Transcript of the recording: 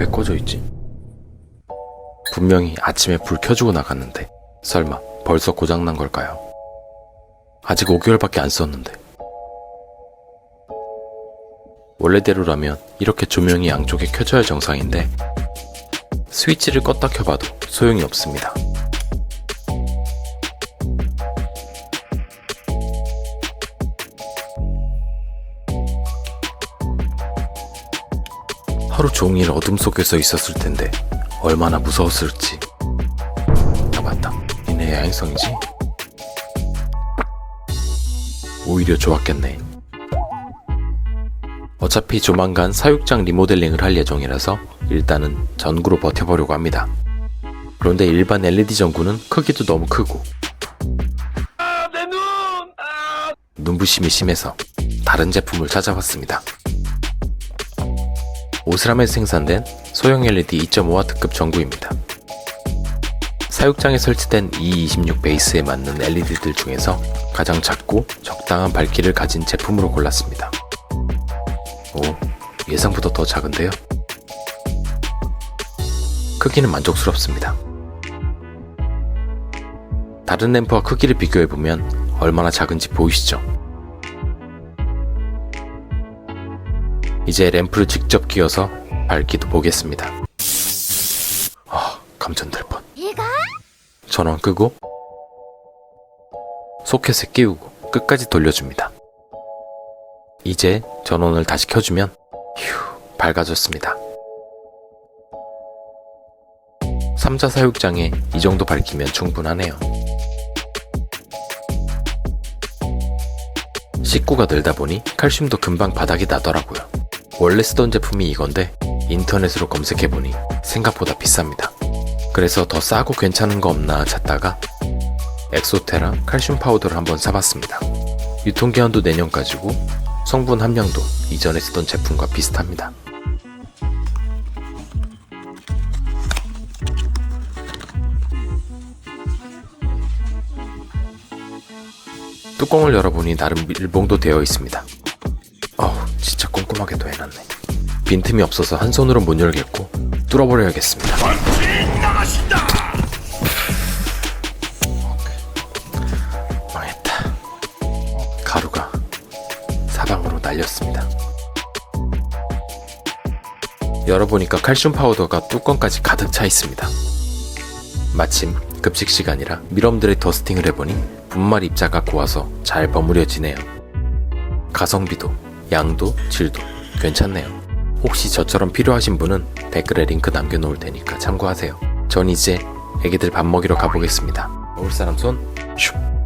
왜 꺼져 있지? 분명히 아침에 불 켜주고 나갔는데 설마 벌써 고장난 걸까요? 아직 5개월밖에 안 썼는데 원래대로라면 이렇게 조명이 양쪽에 켜져야 정상인데 스위치를 껐다 켜봐도 소용이 없습니다. 하루 종일 어둠 속에서 있었을 텐데 얼마나 무서웠을지. 아 맞다. 니네 야행성이지? 오히려 좋았겠네. 어차피 조만간 사육장 리모델링을 할 예정이라서 일단은 전구로 버텨보려고 합니다. 그런데 일반 LED 전구는 크기도 너무 크고 눈부심이 심해서 다른 제품을 찾아봤습니다. 오스람에서 생산된 소형 LED 2.5W급 전구입니다. 사육장에 설치된 E26 베이스에 맞는 LED들 중에서 가장 작고 적당한 밝기를 가진 제품으로 골랐습니다. 오, 예상보다 더 작은데요? 크기는 만족스럽습니다. 다른 램프와 크기를 비교해보면 얼마나 작은지 보이시죠? 이제 램프를 직접 끼워서 밝기도 보겠습니다. 아, 감전될 뻔. 전원 끄고 소켓에 끼우고 끝까지 돌려줍니다. 이제 전원을 다시 켜주면 휴 밝아졌습니다. 3자 사육장에 이 정도 밝히면 충분하네요. 식구가 늘다 보니 칼슘도 금방 바닥이 나더라고요. 원래 쓰던 제품이 이건데 인터넷으로 검색해보니 생각보다 비쌉니다. 그래서 더 싸고 괜찮은 거 없나 찾다가 엑소테라 칼슘 파우더를 한번 사봤습니다. 유통기한도 내년까지고 성분 함량도 이전에 쓰던 제품과 비슷합니다. 뚜껑을 열어보니 나름 밀봉도 되어 있습니다. 진짜 꼼꼼하게도 해놨네. 빈틈이 없어서 한 손으로 못 열겠고 뚫어버려야겠습니다. 망했다. 가루가 사방으로 날렸습니다. 열어보니까 칼슘 파우더가 뚜껑까지 가득 차 있습니다. 마침 급식 시간이라 밀웜들의 더스팅을 해보니 분말 입자가 고와서 잘 버무려지네요. 가성비도 양도 질도 괜찮네요. 혹시 저처럼 필요하신 분은 댓글에 링크 남겨놓을 테니까 참고하세요. 전 이제 애기들 밥 먹이러 가보겠습니다. 먹을 사람 손 슉.